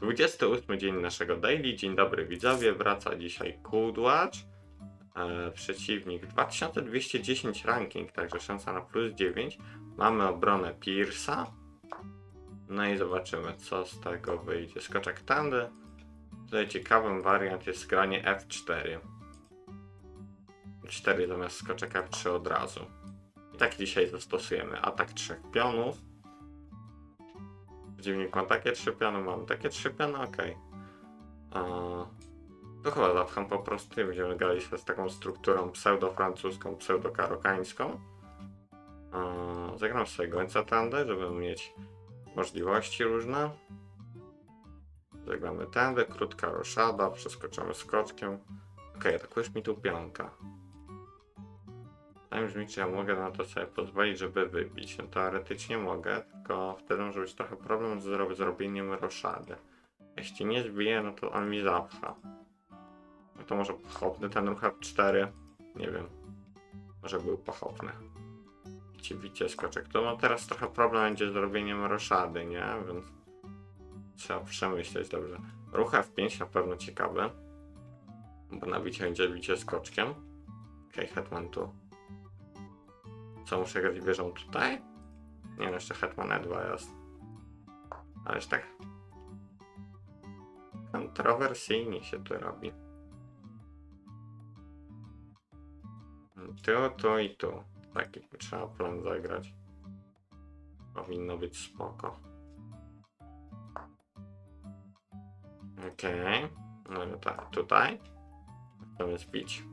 28 dzień naszego daily. Dzień dobry widzowie. Wraca dzisiaj Kudłacz. E, przeciwnik 2210 ranking, także szansa na plus 9. Mamy obronę Pierce'a. No i zobaczymy, co z tego wyjdzie. Skoczek tandy. Tutaj ciekawym wariant jest granie F4. 4 zamiast skoczek F3 od razu. I tak dzisiaj zastosujemy. Atak trzech pionów. Przeciwnik ma takie trzy piony, mam takie trzy piony, okej. A, To chyba zapcham po prostu i będziemy grali się z taką strukturą pseudo-francuską, pseudo-karokańską. Zagram sobie gońca tandę, żeby mieć możliwości różne. Zagramy tędy, krótka roszada, przeskoczymy skoczkiem. Okej, atakujesz mi tu pionka. Pytanie brzmi, czy ja mogę na to sobie pozwolić, żeby wybić. No teoretycznie mogę, tylko wtedy może być trochę problem z zro- zrobieniem roszady. Jeśli nie zbiję, no to on mi zapcha. No to może pochopny ten ruch F4. Nie wiem. Może był pochopny. Ci wicie skoczek. To no teraz trochę problem będzie z zrobieniem roszady, nie? Więc trzeba przemyśleć dobrze. Ruch F5 na pewno ciekawy. Bo na bicie będzie bicie skoczkiem. Okej, okay, hetman tu. Co grać wieżą tutaj? Nie no, jeszcze hetman E2 jest. Ależ tak. Kontrowersyjnie się tu robi. Tu, tu i tu. Taki trzeba plan zagrać. Powinno być spoko. Okej. No i tak, tutaj. Chcemy zbić.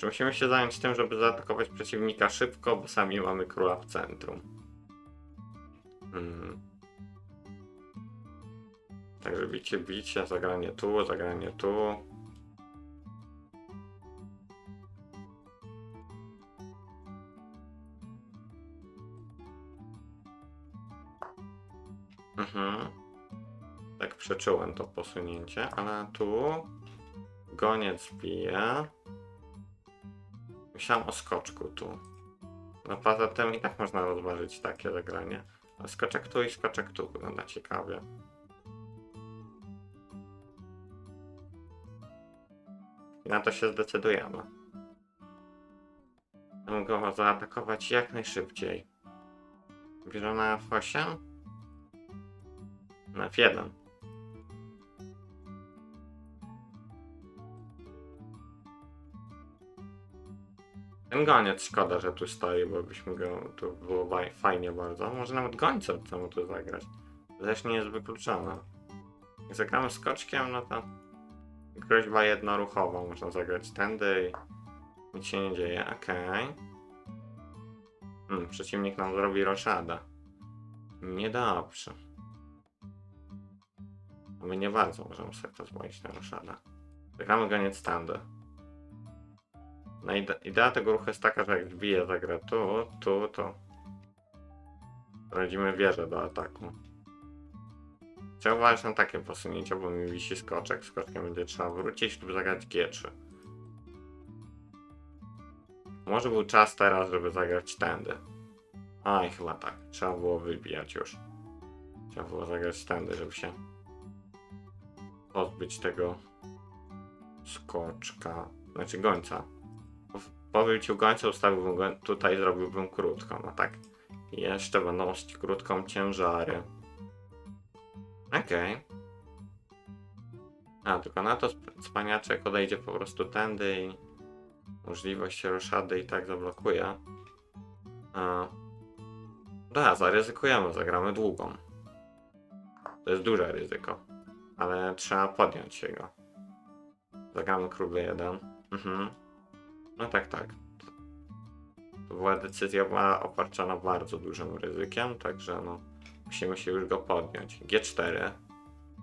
Znaczy musimy się zająć tym, żeby zaatakować przeciwnika szybko, bo sami mamy króla w centrum. Mm. Także bicie, bicie, zagranie tu, zagranie tu. Mhm. Tak przeczułem to posunięcie, ale tu goniec bije. Myślałem o skoczku tu. No poza tym i tak można rozważyć takie zagranie. A skoczek tu i skoczek tu wygląda ciekawie. I na to się zdecydujemy. Chcę go zaatakować jak najszybciej. Bierze na F8? Na F1. Ten goniec szkoda, że tu stoi, bo byśmy go, tu było faj- fajnie bardzo. Może nawet gońcem chcemy tu zagrać. Też nie jest wykluczone. Jak zagramy skoczkiem, no to groźba jednoruchowa. Można zagrać tędy i nic się nie dzieje. Okej. Hmm, przeciwnik nam zrobi roszadę. Niedobrze. A my nie bardzo możemy sobie pozwolić na roszadę. Zagramy goniec tędy. No ide idea tego ruchu jest taka, że jak wbije zagra tu, tu, to prowadzimy wieżę do ataku. Chciałbym uważać na takie posunięcie, bo mi wisi skoczek, skoczkiem będzie trzeba wrócić lub zagrać G3. Może był czas teraz, żeby zagrać tędy. A i chyba tak, trzeba było wybijać już. Trzeba było zagrać tędy, żeby się pozbyć tego skoczka, znaczy gońca. Po ustawiłbym go tutaj, zrobiłbym krótką, no tak. Jeszcze będą krótką ciężary. Okej. A, tylko na to cpaniaczek odejdzie po prostu tędy i możliwość roszady i tak zablokuje. A, da, zaryzykujemy, zagramy długą. To jest duże ryzyko, ale trzeba podjąć się go. Zagramy król 1. Mhm. No tak, tak. To była decyzja była obarczona bardzo dużym ryzykiem, także no musimy się już go podjąć. G4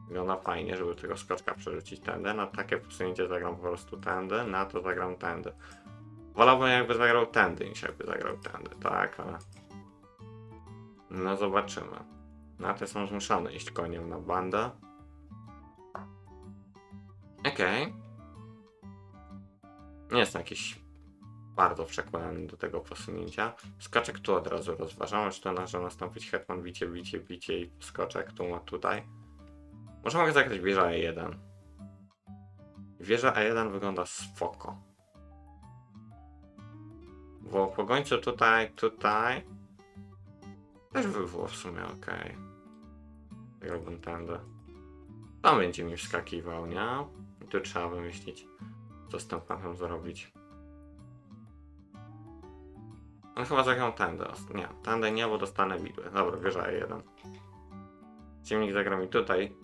wygląda fajnie, żeby tego skoczka przerzucić tędy. Na takie posunięcie zagram po prostu tędy, na to zagram tędy. Wolałbym jakby zagrał tędy niż jakby zagrał tędy, tak, ale... No zobaczymy. Na to są zmuszone iść koniem na bandę. Okej. Nie jest jakiś bardzo przekonany do tego posunięcia. Skoczek tu od razu rozważam, że to może nastąpić hetman, bicie, bicie, bicie i skoczek tu ma tutaj. Może mogę zagrać wieża E1. Wieża E1 wygląda spoko. Bo po gońcu tutaj, tutaj też by było w sumie ok. Grałbym tędy. Tam będzie mi wskakiwał, nie? I tu trzeba wymyślić, co z tym fantem zrobić. On chyba zagrał tędy. Nie, tędy nie, bo dostanę widły. Dobra, wieża jeden. Ciemnik zagra mi tutaj.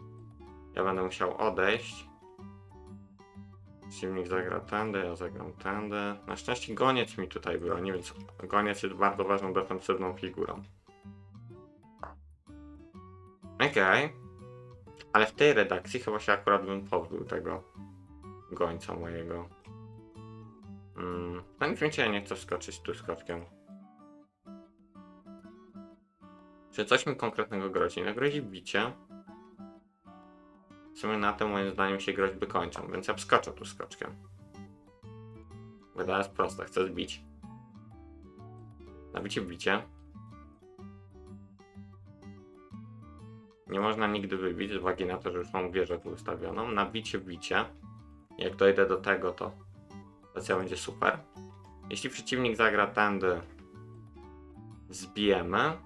Ja będę musiał odejść. Ciemnik zagra tędy, ja zagram tędy. Na szczęście goniec mi tutaj broni, więc goniec jest bardzo ważną defensywną figurą. Okej. Ale w tej redakcji chyba się akurat bym pozbył tego gońca mojego. Mm, no nic ja nie chcę wskoczyć tu skoczkiem. Czy coś mi konkretnego grozi? No grozi bicie. W sumie na tym moim zdaniem się groźby kończą, więc ja wskoczę tu skoczkiem. Wydaje jest proste, chcę zbić. Nabicie bicie. Nie można nigdy wybić z uwagi na to, że już mam wieżę tu ustawioną. Nabicie bicie. Jak dojdę do tego, to sytuacja będzie super. Jeśli przeciwnik zagra tędy, zbijemy.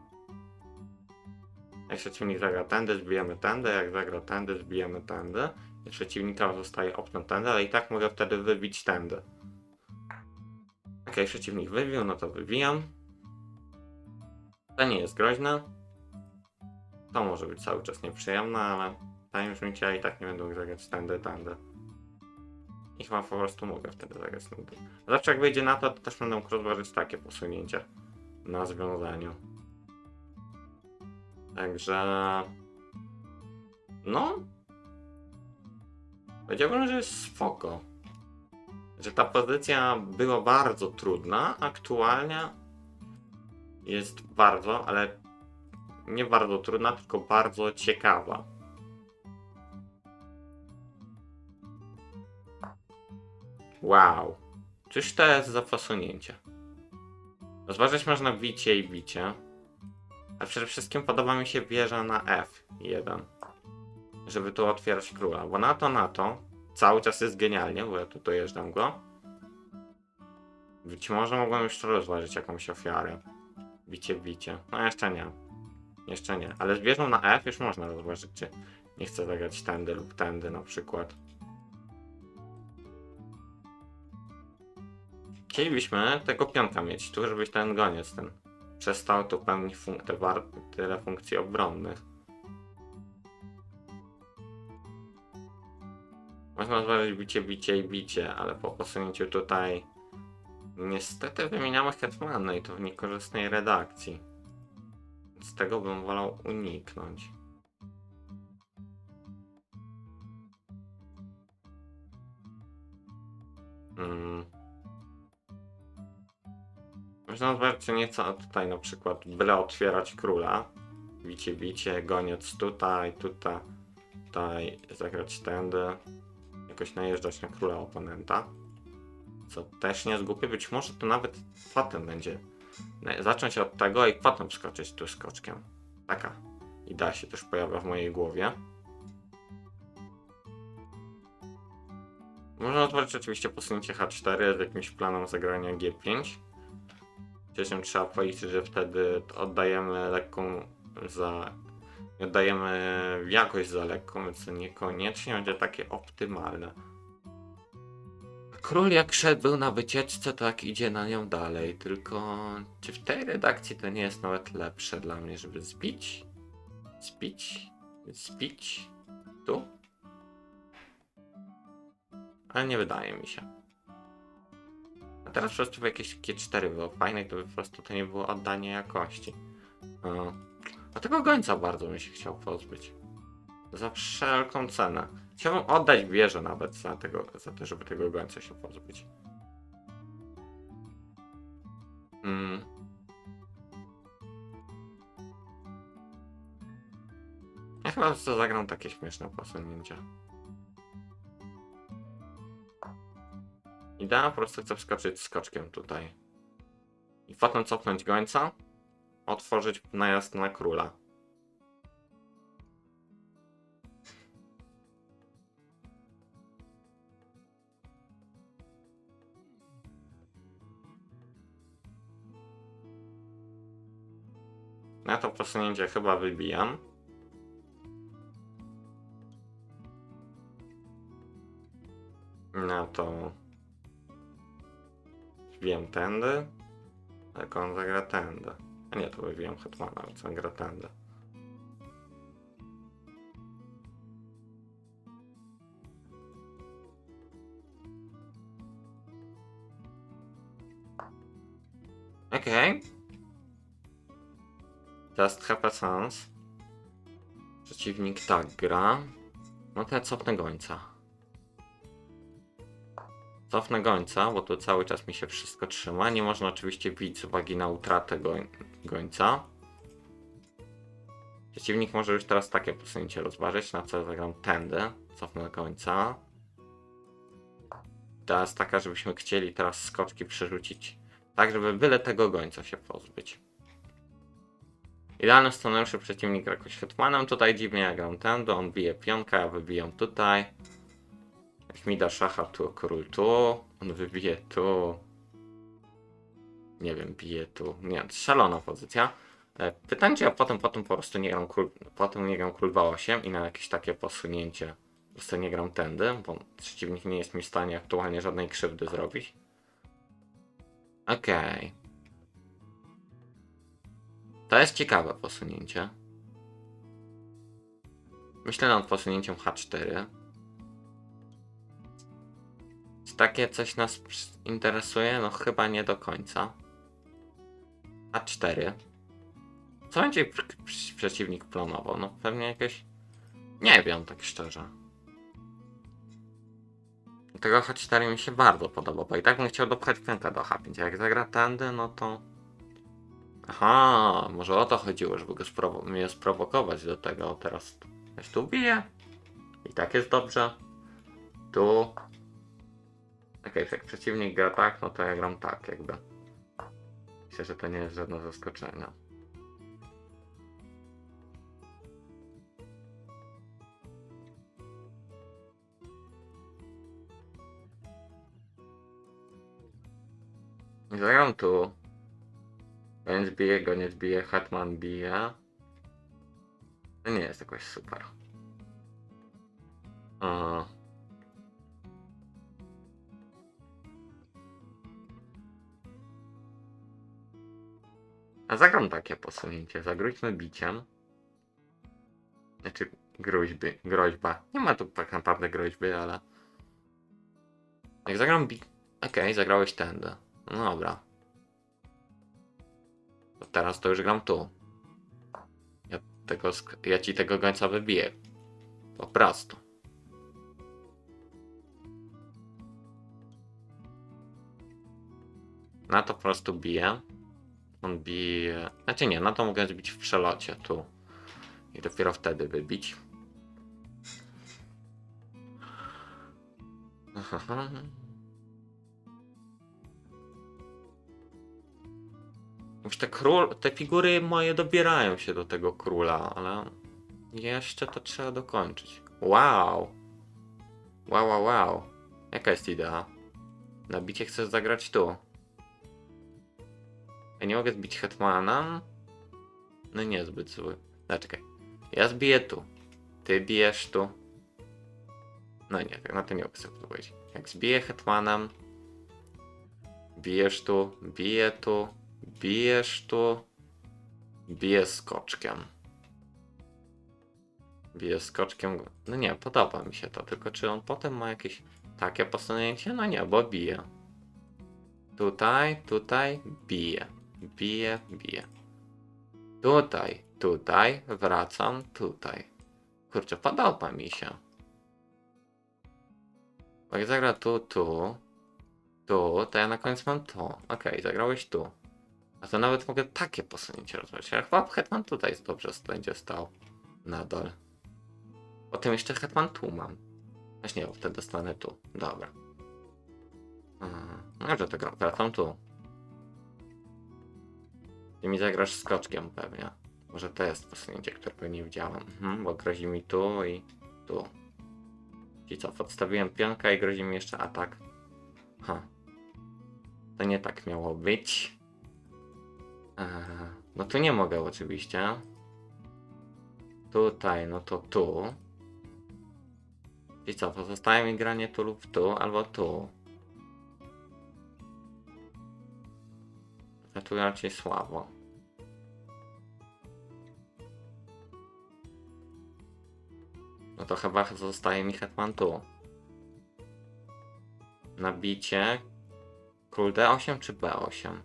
Jak przeciwnik zagra tędy, zbijemy tędy. Jak zagra tędy, zbijemy tędy. I przeciwnika zostaje opcją tędy, ale i tak mogę wtedy wybić tędy. Ok, przeciwnik wybił, no to wywijam. To nie jest groźne. To może być cały czas nieprzyjemne, ale się, że ja i tak nie będę mógł zagrać tędy, tędy. I chyba po prostu mogę wtedy zagrać tędy. Zawsze jak wyjdzie na to, to też będę mógł rozważyć takie posunięcie na związaniu. Także... No... Powiedziałbym, że jest spoko. Że ta pozycja była bardzo trudna, aktualnie jest bardzo, ale nie bardzo trudna, tylko bardzo ciekawa. Wow. Czyż to jest za posunięcie? Rozważać można bicie i bicie. A przede wszystkim podoba mi się wieża na F1. Żeby tu otwierać króla. Bo na to, na to cały czas jest genialnie, bo ja tu dojeżdżam go. Być może mogłem już rozważyć jakąś ofiarę. Bicie, bicie. No jeszcze nie. Jeszcze nie. Ale z wieżą na F już można rozważyć, czy nie chcę zagrać tędy lub tędy na przykład. Chcielibyśmy tego pionka mieć tu, żebyś ten goniec ten przestał tu pełnić fun- te war- tyle funkcji obronnych. Można zważyć bicie, bicie i bicie, ale po posunięciu tutaj niestety wymieniamy Hetmana i to w niekorzystnej redakcji. Z tego bym wolał uniknąć. Mm. Można co nieco tutaj na przykład byle otwierać króla. Bicie, bicie, goniec tutaj, tutaj, tutaj, zagrać tędy. Jakoś najeżdżać na króla oponenta. Co też nie jest głupie, być może to nawet potem będzie. Zacząć od tego i potem skoczyć tu skoczkiem. Taka idea się też pojawia w mojej głowie. Można otworzyć oczywiście posunięcie H4 z jakimś planem zagrania G5. Czym trzeba policzyć, że wtedy oddajemy lekką za... Oddajemy jakość za lekką, więc niekoniecznie będzie takie optymalne. Król jak szedł na wycieczce, tak idzie na nią dalej. Tylko czy w tej redakcji to nie jest nawet lepsze dla mnie, żeby zbić? Zbić? Zbić? Tu? Ale nie wydaje mi się. A teraz po prostu jakieś G4 było fajne, gdyby po prostu to nie było oddanie jakości. O. A tego gońca bardzo bym się chciał pozbyć. Za wszelką cenę. Chciałbym oddać wieżę nawet za, tego, za to, żeby tego gońca się pozbyć. Mm. Ja chyba zagram takie śmieszne posunięcia. Idea, po prostu chcę wskoczyć skoczkiem tutaj. I potem cofnąć gońca, otworzyć najazd na króla. Ja to posunięcie chyba wybijam. No to... Wiem tędy. Jak on zagra tędy. A nie, to wybiłem Hetmana, więc on gra tędy. Okej. Just have a chance. Przeciwnik tak gra. No to cofnę gońca. Cofnę gońca, bo tu cały czas mi się wszystko trzyma. Nie można oczywiście bić z uwagi na utratę goń gońca. Przeciwnik może już teraz takie posunięcie rozważyć, na co zagram tędy. Cofnę gońca. Teraz taka, żebyśmy chcieli teraz skoczki przerzucić. Tak, żeby byle tego gońca się pozbyć. Idealnym scenariuszem przeciwnik gra jakoś. Tutaj dziwnie ja gram tędy, on bije pionka, ja wybijam tutaj. Jak mi da szacha tu, król tu, on wybije tu. Nie wiem, bije tu. Nie, szalona pozycja. E, Pytanie, ja potem, potem po prostu nie gram król, potem nie gram król 8 i na jakieś takie posunięcie po prostu nie gram tędy, bo przeciwnik nie jest mi w stanie aktualnie żadnej krzywdy zrobić. Okej. To jest ciekawe posunięcie. Myślę nad posunięciem H4. Czy takie coś nas interesuje? No chyba nie do końca. H4. Co będzie pr- pr- przeciwnik planował? No pewnie jakieś... Nie wiem, tak szczerze. Tego H4 mi się bardzo podoba, bo i tak bym chciał dopchać pęka do H5. Jak zagra tędy, no to... Aha, może o to chodziło, żeby go sprowo- mnie sprowokować do tego. Teraz weź tu bije. I tak jest dobrze. Tu. Okej, jak przeciwnik gra tak, no to ja gram tak jakby. Myślę, że to nie jest żadne zaskoczenie. Zagram tu. Goniec bije, goniec bije, Hetman bije. To nie jest jakoś super. A. A zagram takie posunięcie. Zagróźmy biciem. Znaczy groźby, groźba. Nie ma tu tak naprawdę groźby, ale... Jak zagram bi... Okej, zagrałeś tędy. No dobra. To teraz to już gram tu. Ja, tego, ja ci tego gońca wybiję. Po prostu. Na to po prostu biję. On bije. Znaczy nie, na to mogę zbić w przelocie tu. I dopiero wtedy wybić. Już te król, te figury moje dobierają się do tego króla, ale jeszcze to trzeba dokończyć. Wow! Wow, wow, wow. Jaka jest idea? Na bicie chcesz zagrać tu. Ja nie mogę zbić hetmanem? No niezbyt zły. Zaczekaj. Ja zbiję tu. Ty bijesz tu. No nie, na to nie mogę sobie. Jak zbiję hetmanem, bijesz tu, biję tu, bijesz tu, biję skoczkiem. Biję skoczkiem. No nie, podoba mi się to, tylko czy on potem ma jakieś takie posunięcie? No nie, bo bije. Tutaj, tutaj, bije. Bije, bije. Tutaj, tutaj, wracam, tutaj. Kurczę, podoba mi się. Bo jak zagra tu, tu, tu, to ja na koniec mam tu. Okej, zagrałeś tu. A to nawet mogę takie posunięcie rozwiązać. Ale chyba Hetman tutaj dobrze będzie stał. Nadal. Potem jeszcze Hetman tu mam. Właśnie, bo wtedy dostanę tu. Dobra. Mhm. No, że to gra- wracam tu. Ty mi zagrasz skoczkiem pewnie. Może to jest posunięcie, którego nie widziałem. Mhm, bo grozi mi tu i tu. I co, podstawiłem pionka i grozi mi jeszcze atak. Ha. To nie tak miało być. Eee, no tu nie mogę oczywiście. Tutaj, no to tu. I co, pozostaje mi granie tu lub tu, albo tu. A tu raczej słabo. No to chyba zostaje mi hetman tu. Nabicie. Król D8 czy B8?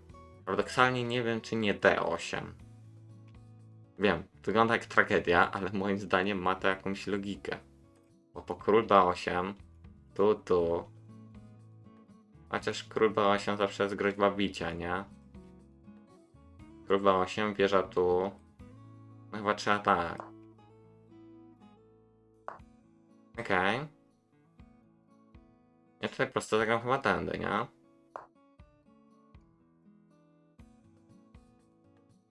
Paradoksalnie nie wiem, czy nie D8. Wiem, wygląda jak tragedia, ale moim zdaniem ma to jakąś logikę. Bo po król B8, tu, tu. Chociaż król B8 zawsze jest groźba bicia, nie? Król B8, wieża tu. No chyba trzeba tak. Okej. Ja tutaj prosto zagram chyba tędy, nie?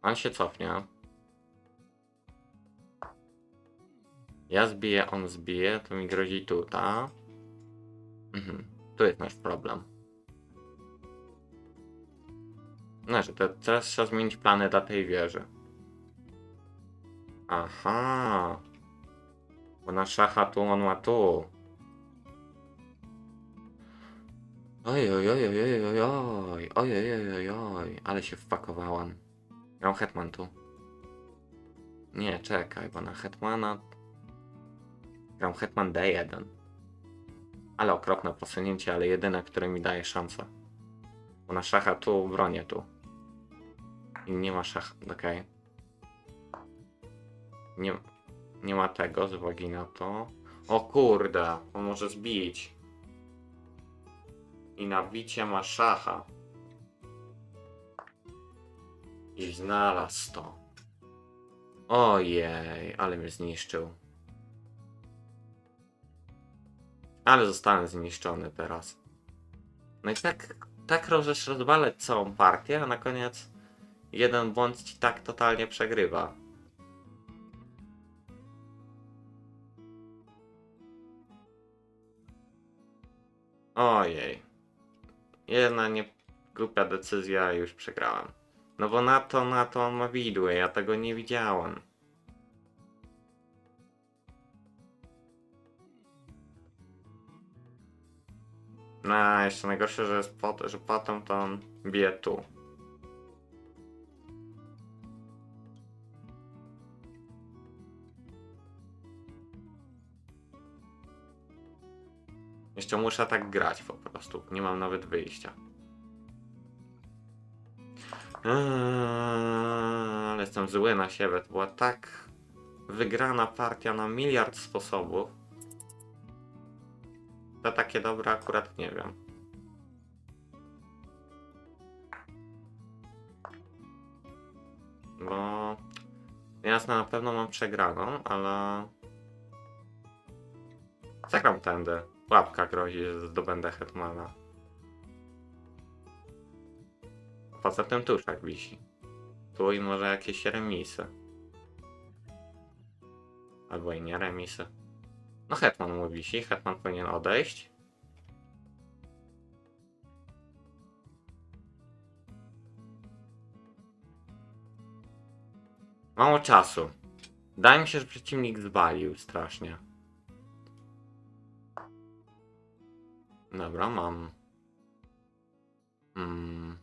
On się cofnie. Ja zbiję, on zbije, to mi grozi tutaj. Mhm. Tu jest nasz problem. No, że te, teraz trzeba zmienić plany dla tej wieży. Aha. Bo na szacha tu, on ma tu. Oj, oj, oj, oj, oj, oj, oj, oj, oj, oj, oj, ale się wpakowałam. Miał hetman tu. Nie, czekaj, bo na hetmana... Gram hetman D1. Ale okropne posunięcie, ale jedyne, które mi daje szansę. Bo na szacha tu, bronię tu. Nie ma szach, okej. Nie, nie ma tego z uwagi na to. O kurde, on może zbić. I na bicie ma szacha. I znalazł to. Ojej, ale mnie zniszczył. Ale zostałem zniszczony teraz. No i tak, tak możesz rozwalać całą partię, a na koniec jeden błąd ci tak totalnie przegrywa. Ojej. Jedna nie głupia decyzja już przegrałem. No bo na to, na to on ma widły, ja tego nie widziałem. No, jeszcze najgorsze, że, jest pot, że potem to on bije tu. Jeszcze muszę tak grać po prostu. Nie mam nawet wyjścia. Eee, ale jestem zły na siebie. To była tak wygrana partia na miliard sposobów. To takie dobre akurat nie wiem. Bo jasne na pewno mam przegraną, ale zagram tędy. Łapka grozi, że zdobędę Hetmana. Poza tym tuszak wisi. Tu i może jakieś remisy. Albo i nie remisy. No Hetman mu wisi, Hetman powinien odejść. Mało czasu. Wydaje mi się, że przeciwnik zwalił strasznie. Dobra, mam. Mm.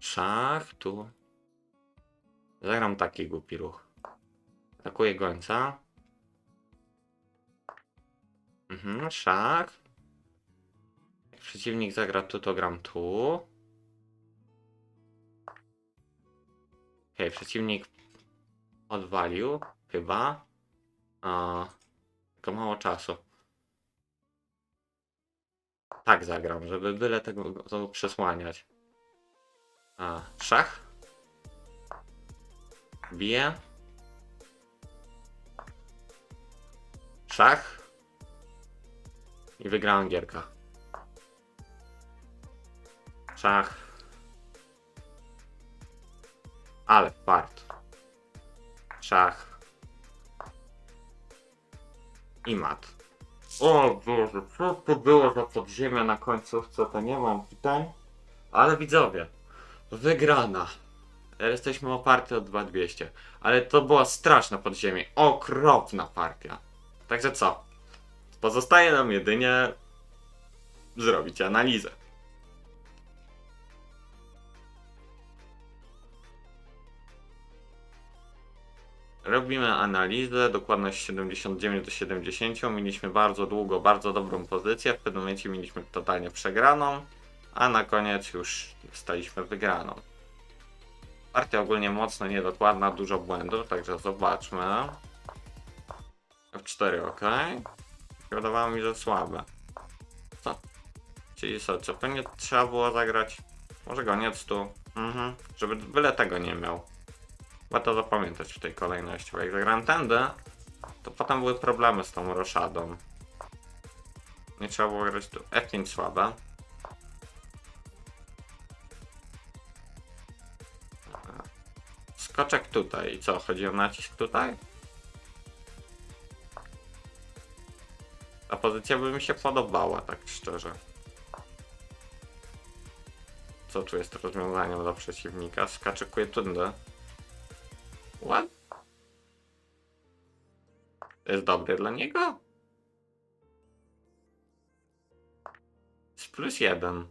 Szach, tu. Zagram taki głupi ruch. Atakuję gońca. Mhm, szach. Jak przeciwnik zagra tu, to gram tu. Okej, przeciwnik odwalił, chyba. A, tylko mało czasu. Tak zagram, żeby byle tego to przesłaniać. A, szach. Bije. Szach. I wygrałem gierka. Szach. Ale part. Szach. I mat. O Boże, co to było za podziemia na końcówce, to nie mam pytań. Ale widzowie, wygrana. Jesteśmy oparty o 2200. Ale to była straszna podziemie. Okropna partia. Także co? Pozostaje nam jedynie zrobić analizę. Robimy analizę, dokładność 79 do 70. Mieliśmy bardzo długo, bardzo dobrą pozycję. W pewnym momencie mieliśmy totalnie przegraną, a na koniec już staliśmy wygraną. Partia ogólnie mocno niedokładna, dużo błędów, także zobaczmy. F4 ok. Wydawało mi, że słabe. Co? Czyli co, co pewnie trzeba było zagrać? Może goniec tu? Mhm. Żeby byle tego nie miał. Warto zapamiętać w tej kolejności, bo jak zagrałem tędy, to potem były problemy z tą roszadą. Nie trzeba było grać tu. F5 słabe. Skoczek tutaj. I co, chodzi o nacisk tutaj? Ta pozycja by mi się podobała, tak szczerze. Co tu jest rozwiązaniem dla przeciwnika? Skaczekuje tundę. What? To jest dobre dla niego? Z plus jeden.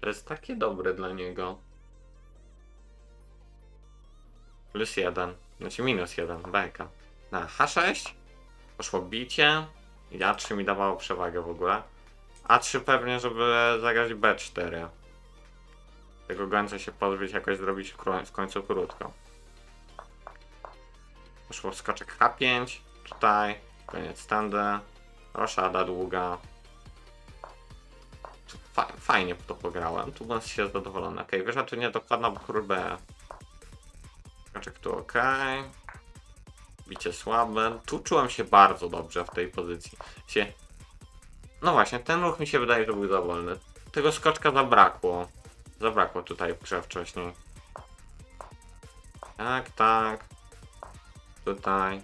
To jest takie dobre dla niego. Plus jeden. Znaczy minus jeden. Beka. Na H6 poszło bicie. I A3 mi dawało przewagę w ogóle. A3 pewnie, żeby zagrać B4. Tego gońca się pozbyć, jakoś zrobić w końcu krótko. Poszło skoczek H5. Tutaj. Koniec standy. Roszada długa. Fa fajnie to pograłem. Tu bym się zadowolony. Okej, okay, wiesz, że tu niedokładna, bo król B. Skoczek tu ok. Bicie słabe. Tu czułem się bardzo dobrze w tej pozycji. No właśnie, ten ruch mi się wydaje, że był za wolny. Tego skoczka zabrakło. Zabrakło tutaj w grze wcześniej. Tak, tak. Tutaj.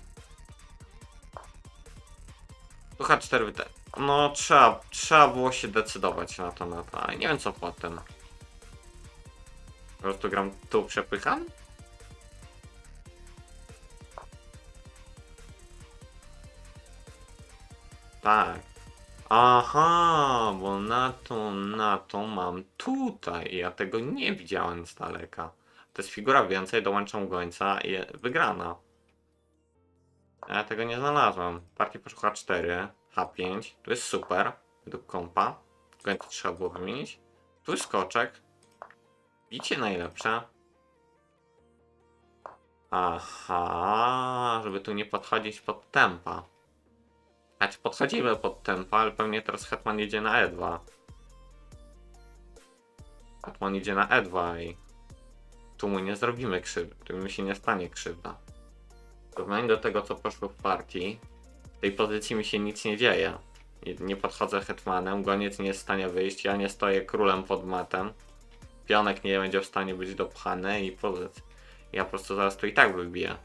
Tu H4 wyte... No trzeba, trzeba było się decydować na to, na to, ale nie wiem co potem. Po prostu gram tu, przepycham? Tak. Aha, bo na to, na to mam tutaj. Ja tego nie widziałem z daleka. To jest figura więcej, dołączam gońca i wygrana. Ja tego nie znalazłem. Partii poszło H4, H5. Tu jest super, według kompa. Gońca trzeba było wymienić. Tu jest skoczek. Bicie najlepsze. Aha, żeby tu nie podchodzić pod tempa. Znaczy podchodzimy pod tempo, ale pewnie teraz Hetman jedzie na E2. Hetman idzie na E2 i tu mu nie zrobimy krzywdy, tu mi się nie stanie krzywda. W porównaniu do tego co poszło w partii, w tej pozycji mi się nic nie dzieje. Nie, nie podchodzę Hetmanem, goniec nie jest w stanie wyjść, ja nie stoję królem pod matem. Pionek nie będzie w stanie być dopchany i pozycja. Ja po prostu zaraz to i tak wybiję.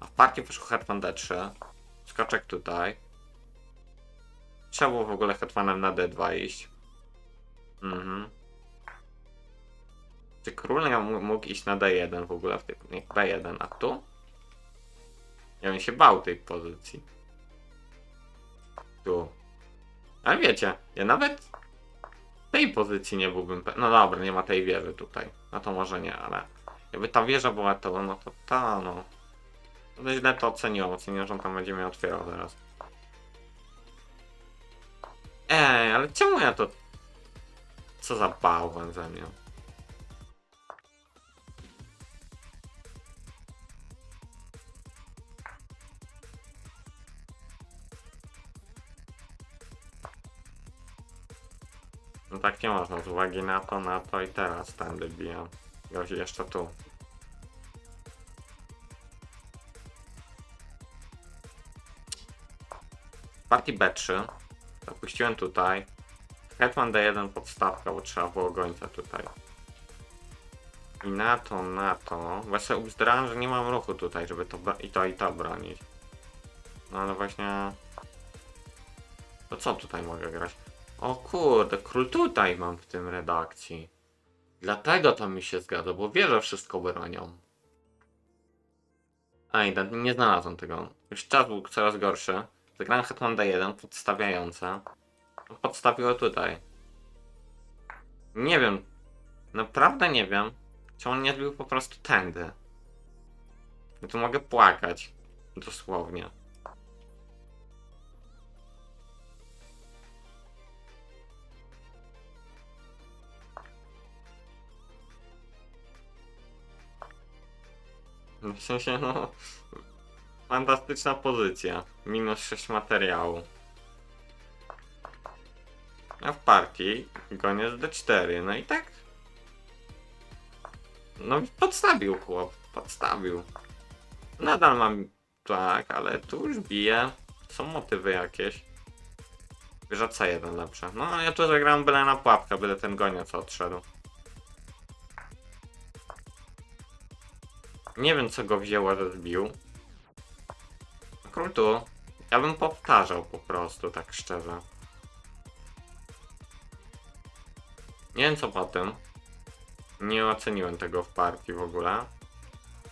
A w partii poszło Hetman D3. Skoczek tutaj. Trzeba było w ogóle hetmanem na D2 iść. Mhm. Czy król mógł iść na D1 w ogóle w tym? Nie, B1, a tu? Ja bym się bał tej pozycji. Tu. Ale wiecie, ja nawet tej pozycji nie byłbym No dobra, nie ma tej wieży tutaj. No to może nie, ale jakby ta wieża była to, no to ta, no. No źle to oceniłem, oceniłem, że on tam będzie mnie otwierał zaraz. Ej, ale czemu ja to... Co za bałwan ze mnie? No tak nie można, z uwagi na to, na to i teraz tędy bijam. Grozi jeszcze tu. Partii B3 zapuściłem tutaj. Hetman D1 podstawka, bo trzeba było gońca tutaj. I na to, na to. Właśnie ubzdrałem, że nie mam ruchu tutaj, żeby to i to i to bronić. No ale właśnie... To co tutaj mogę grać? O kurde, król tutaj mam w tym redakcji. Dlatego to mi się zgadza, bo wie, że wszystko bronią. Da- nie znalazłem tego. Już czas był coraz gorszy. Zagrałem Hetman D1, podstawiające. Podstawiło tutaj. Nie wiem. Naprawdę nie wiem. Czy on nie zbił po prostu tędy. Tu mogę płakać. Dosłownie. W sensie, no. Fantastyczna pozycja. Minus 6 materiału. A w partii gonię z D4. No i tak. No podstawił chłop. Podstawił. Nadal mam tak, ale tu już bije. Są motywy jakieś. Wieża C1 lepsze. No ja tu zagrałem byle na pułapkę, byle ten goniec odszedł. Nie wiem co go wzięło, że zbił. Król tu. Ja bym powtarzał po prostu, tak szczerze. Nie wiem co po tym. Nie oceniłem tego w partii w ogóle.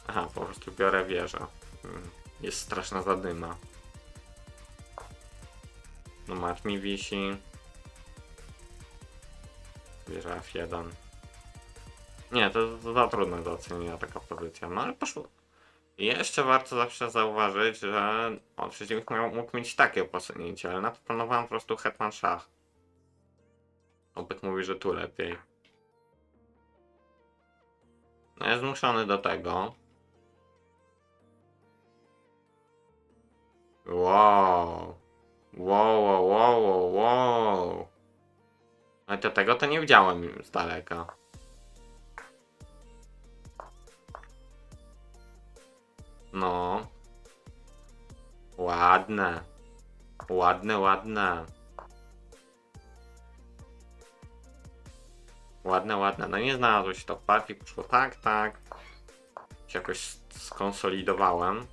Aha, po prostu biorę wieżę. Mm, Jest straszna zadyma. No mat mi wisi. Wieża F1. Nie, to jest za trudne do ocenienia taka pozycja. No ale poszło. Jeszcze warto zawsze zauważyć, że on przeciwnik miał, mógł mieć takie posunięcie, ale na to planowałem po prostu hetman szach. Obyk mówi, że tu lepiej. No jest zmuszony do tego. Wow. Wow, wow, wow, wow. Ale to tego to nie widziałem z daleka. No. Ładne. Ładne, ładne. Ładne, ładne. No nie znalazło się to w partii, poszło tak, tak. Jakoś skonsolidowałem.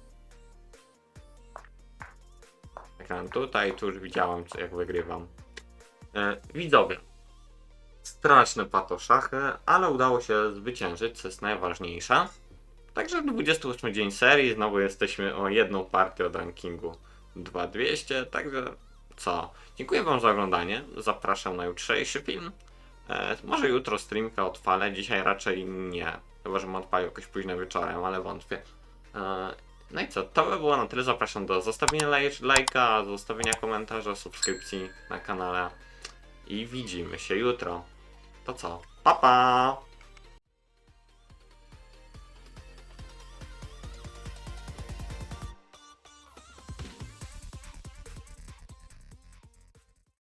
Ekran tutaj, tu już widziałem, jak wygrywam. E, widzowie. Straszne pato szachy, ale udało się zwyciężyć, co jest najważniejsze. Także 28 dzień serii, znowu jesteśmy o jedną partię od rankingu 2200, także co? Dziękuję Wam za oglądanie, zapraszam na jutrzejszy film. E, może jutro streamka odpalę, dzisiaj raczej nie, chyba że odpalił jakoś późno wieczorem, ale wątpię. E, no i co, to by było na tyle, zapraszam do zostawienia laj- lajka, zostawienia komentarza, subskrypcji na kanale i widzimy się jutro. To co? Pa pa!